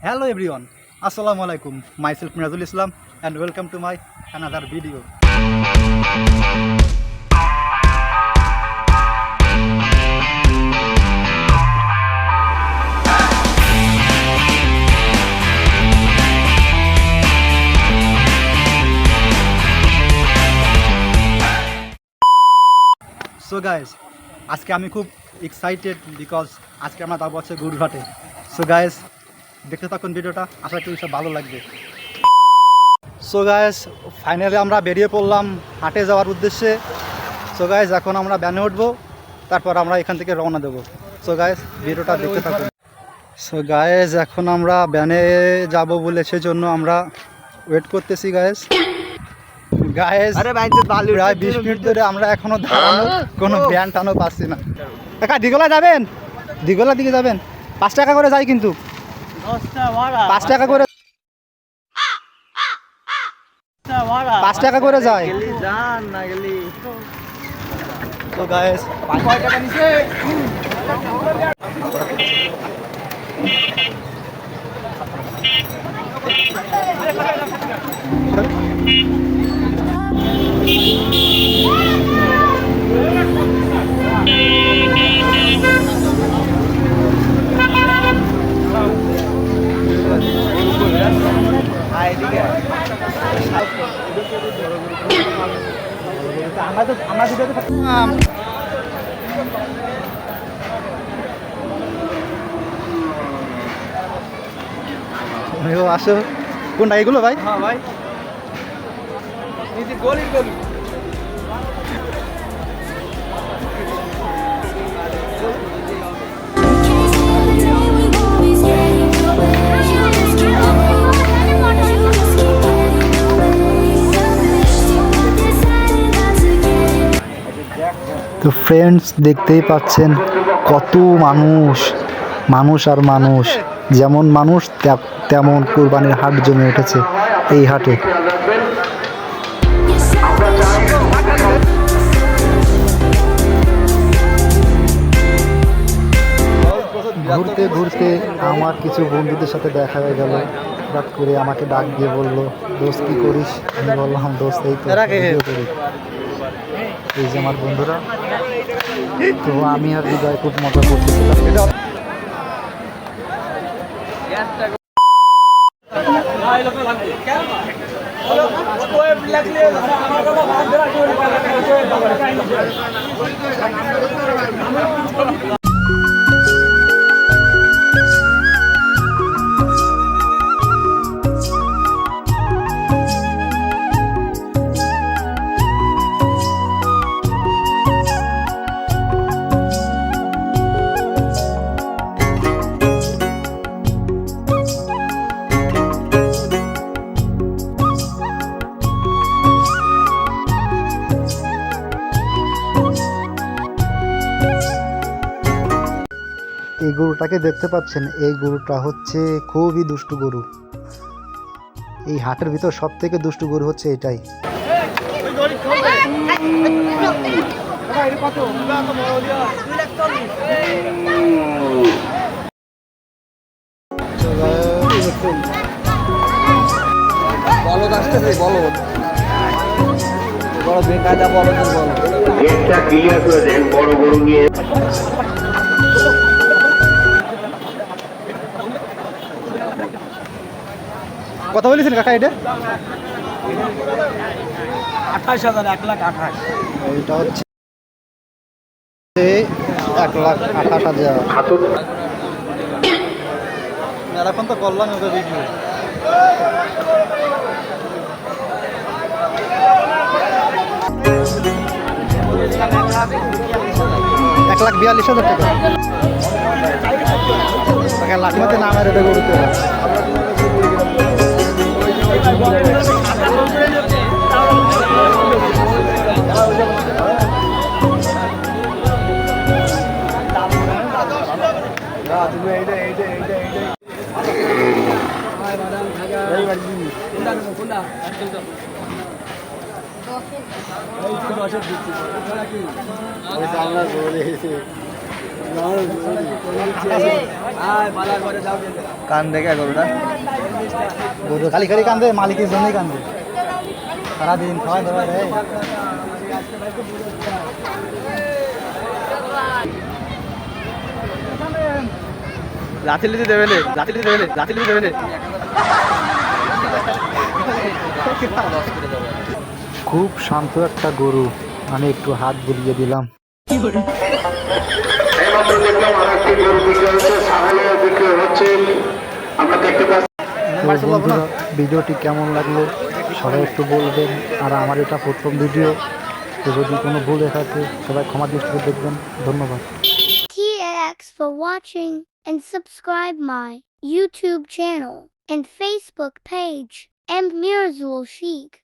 Hello everyone আসসালামু আলাইকুম myself Mirajul Islam and welcome to my another video so guys আজকে আমি খুব এক্সাইটেড বিকজ আজকে আমরা যাব হচ্ছে গুরুঘাটে সো গাইজ দেখতে থাকুন ভিডিওটা আশা করি সব ভালো লাগবে। সো গাইজ ফাইনালি আমরা বেরিয়ে পড়লাম হাটে যাওয়ার উদ্দেশ্যে। সো গাইজ এখন আমরা ব্যানে উঠবো তারপর আমরা এখান থেকে রওনা দেবো। সো গাইজ ভিডিওটা দেখতে থাকুন। সো গায়েজ এখন আমরা ব্যানে যাব বলে সেজন্য আমরা ওয়েট করতেছি ভাই তো প্রায় বিশ মিনিট ধরে আমরা এখনও দাঁড়ানো কোনো ব্যান টানো পাচ্ছি না। কাকা দিগলা যাবেন? দিগলা দিকে যাবেন? পাঁচ টাকা করে যাই কিন্তু। পাঁচ টাকা করে পাঁচ টাকা করে যায়। গেলি জান না গেলি। তো গায়েস কয় টাকা নিছে? আসো। কোনটা এগুলো ভাই? হ্যাঁ ভাই। গলি গলি। তো ফ্রেন্ডস দেখতেই পাচ্ছেন কত মানুষ মানুষ আর মানুষ। যেমন মানুষ তেমন কোরবানির হাট জমে উঠেছে এই হাটে। ঘুরতে ঘুরতে আমার কিছু বন্ধুদের সাথে দেখা হয়ে গেল। হঠাৎ করে আমাকে ডাক দিয়ে বলল দোস্ত কি করিস? আমি বললাম দোস্ত এই তো করি। এই যে আমার বন্ধুরা তো আমি আর হৃদয় খুব মজা করতেছিলাম গরুটাকে দেখতে পাচ্ছেন এই গরুটা হচ্ছে খুবই দুষ্টু গরু। এই হাটের ভিতর সব থেকে দুষ্টু গরু হচ্ছে এটাই। বলদ আসতেছে বলদ বড় বেকায়দা বলদের বলদ গেটটা ক্লিয়ার করে দেন বড় গরু নিয়ে কথা বলেছেন কাকা এটা? আঠাশ হাজার এক লাখ আঠাশ। এটা হচ্ছে এক লাখ আঠাশ হাজার। এখন তো করলাম ওদের ভিডিও এক লাখ বিয়াল্লিশ হাজার টাকা। লাঠিমাতে নামের এটা গরুতে কোনটা কোনটা কান্দে কে গরুটা গরু খালি খালি কান্দে মালিকের জন্যই কান্দে। সারাদিন খাওয়াই দাওয়াই রে লাথিলিতে দেবে নে লাথিলিতে দেবে নে। লাথিলিতে দেবে নে খুব শান্ত একটা গরু। আমি একটু হাত বুলিয়ে দিলাম। ভিডিওটি কেমন লাগল সবাই একটু বলবেন। আর আমার এটা প্রথম ভিডিও, তো যদি কোনো ভুল থাকে, সবাই ক্ষমা দৃষ্টিতে দেখবেন। ধন্যবাদ। And subscribe my YouTube channel and Facebook page, and Mirzul Sheikh.